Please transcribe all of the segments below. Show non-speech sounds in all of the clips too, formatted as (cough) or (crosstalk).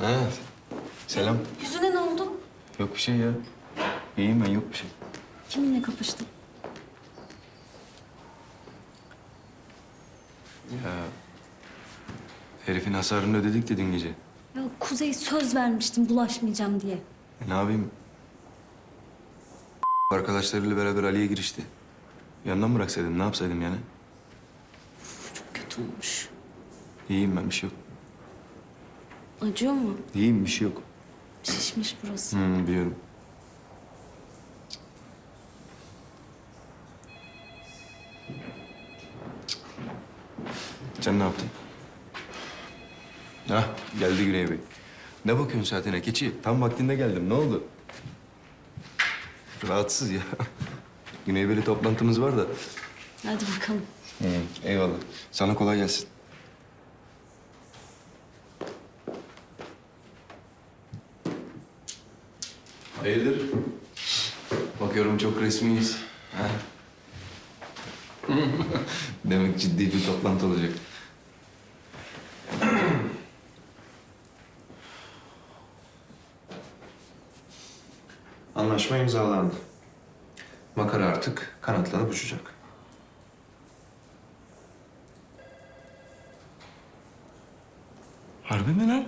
Ha, selam. Yüzüne ne oldu? Yok bir şey ya. İyiyim ben, yok bir şey. Kiminle kapıştın? Ya... Herifin hasarını ödedik de dün gece. Ya Kuzey söz vermiştim bulaşmayacağım diye. E, ne yapayım? Arkadaşlarıyla beraber Ali'ye girişti. Yanından mı bıraksaydım, ne yapsaydım yani? Çok kötü olmuş. İyiyim ben, bir şey yok. Acıyor mu? İyiyim, bir şey yok. Şişmiş burası. Hı, biliyorum. Sen ne yaptın? Hah, geldi Güney Bey. Ne bakıyorsun saatine keçi? Tam vaktinde geldim. Ne oldu? Rahatsız ya. (laughs) Güney Bey'le toplantımız var da. Hadi bakalım. Hı, eyvallah. Sana kolay gelsin. Hayırdır? Bakıyorum çok resmiyiz. Ha? (laughs) Demek ciddi bir toplantı olacak. Anlaşma imzalandı. Makara artık kanatlanıp uçacak. Harbi mi lan?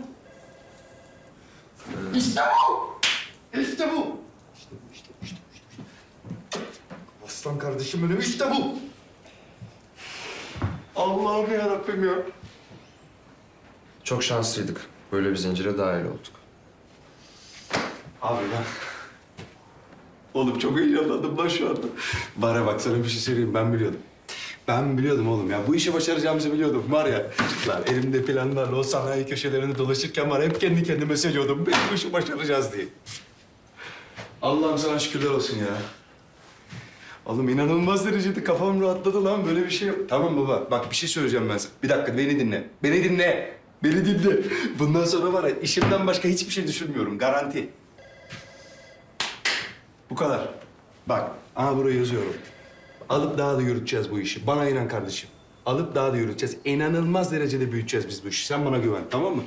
İşte bu! İşte bu! İşte bu, işte bu, işte bu, işte bu. Aslan kardeşim benim, işte bu! Allah'ım yarabbim ya. Çok şanslıydık. Böyle bir zincire dahil olduk. Abi ben... Oğlum çok heyecanlandım lan şu anda. Bana bak sana bir şey söyleyeyim, ben biliyordum. Ben biliyordum oğlum ya. Bu işi başaracağımızı biliyordum. Var ya, lan elimde planlarla o sanayi köşelerinde dolaşırken var ya, hep kendi kendime söylüyordum. Biz bu işi başaracağız diye. Allah'ım sana şükürler olsun ya. Oğlum inanılmaz derecede kafam rahatladı lan. Böyle bir şey yok. Tamam baba. Bak bir şey söyleyeceğim ben sana. Bir dakika beni dinle. Beni dinle. Beni dinle. (laughs) Bundan sonra var ya işimden başka hiçbir şey düşünmüyorum. Garanti. Bu kadar. Bak, aha buraya yazıyorum. Alıp daha da yürüteceğiz bu işi. Bana inan kardeşim. Alıp daha da yürüteceğiz. İnanılmaz derecede büyüteceğiz biz bu işi. Sen bana güven, tamam mı?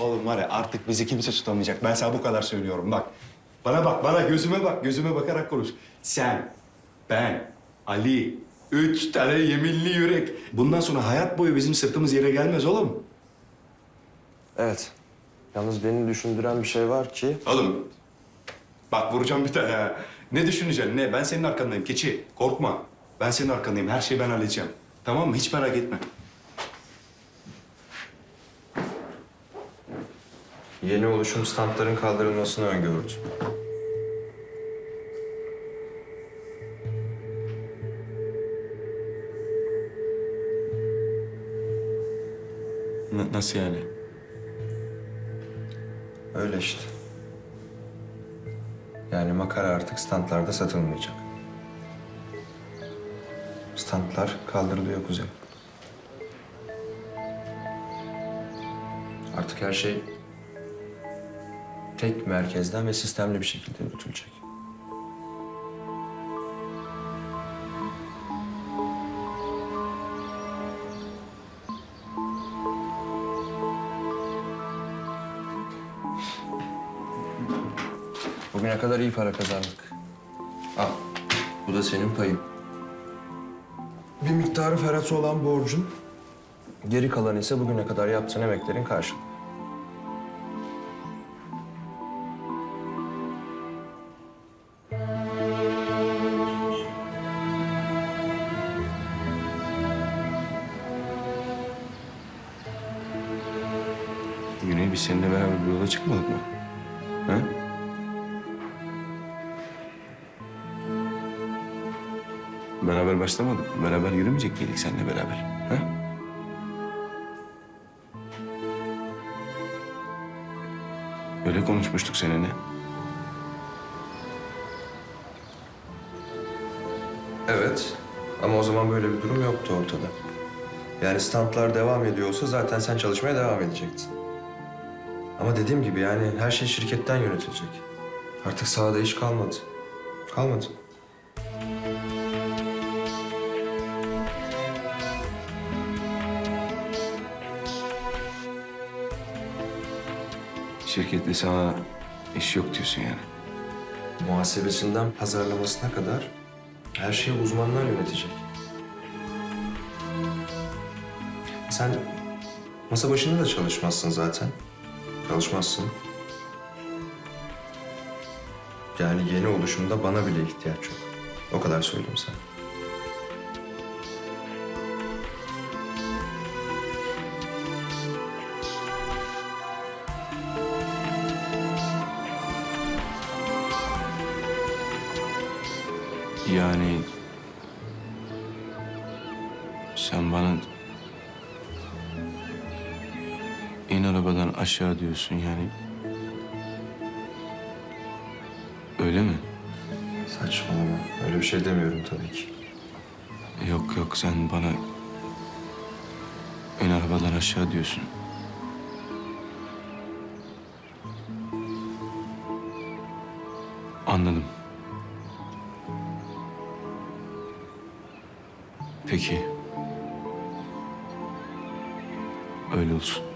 Oğlum var ya artık bizi kimse tutamayacak. Ben sana bu kadar söylüyorum bak. Bana bak, bana gözüme bak. Gözüme bakarak konuş. Sen, ben, Ali, üç tane yeminli yürek. Bundan sonra hayat boyu bizim sırtımız yere gelmez oğlum. Evet. Yalnız beni düşündüren bir şey var ki... Oğlum bak vuracağım bir tane ha. Ne düşüneceksin ne? Ben senin arkandayım keçi. Korkma. Ben senin arkandayım. Her şeyi ben halledeceğim. Tamam mı? Hiç merak etme. Yeni oluşum standların kaldırılmasını öngördü. N- nasıl yani? Öyle işte. Yani makara artık standlarda satılmayacak. Standlar kaldırılıyor Kuzey. Artık her şey tek merkezden ve sistemli bir şekilde yürütülecek. Bugüne kadar iyi para kazandık. Al, bu da senin payın. Bir miktarı Ferhat'a olan borcun. Geri kalanı ise bugüne kadar yaptığın emeklerin karşılığı. Güney biz seninle beraber bir yola çıkmadık mı? Ha? Beraber başlamadık. Beraber yürümeyecek miydik seninle beraber? Ha? Öyle konuşmuştuk seninle. Evet. Ama o zaman böyle bir durum yoktu ortada. Yani standlar devam ediyorsa zaten sen çalışmaya devam edecektin. Ama dediğim gibi yani her şey şirketten yönetilecek. Artık sahada iş kalmadı. Kalmadı. şirkette sana iş yok diyorsun yani. Muhasebesinden pazarlamasına kadar her şeyi uzmanlar yönetecek. Sen masa başında da çalışmazsın zaten. Çalışmazsın. Yani yeni oluşumda bana bile ihtiyaç yok. O kadar söyleyeyim sana. Yani sen bana in arabadan aşağı diyorsun yani. Öyle mi? Saçmalama. Öyle bir şey demiyorum tabii ki. Yok yok sen bana in arabadan aşağı diyorsun. Anladım. Peki. Öyle olsun.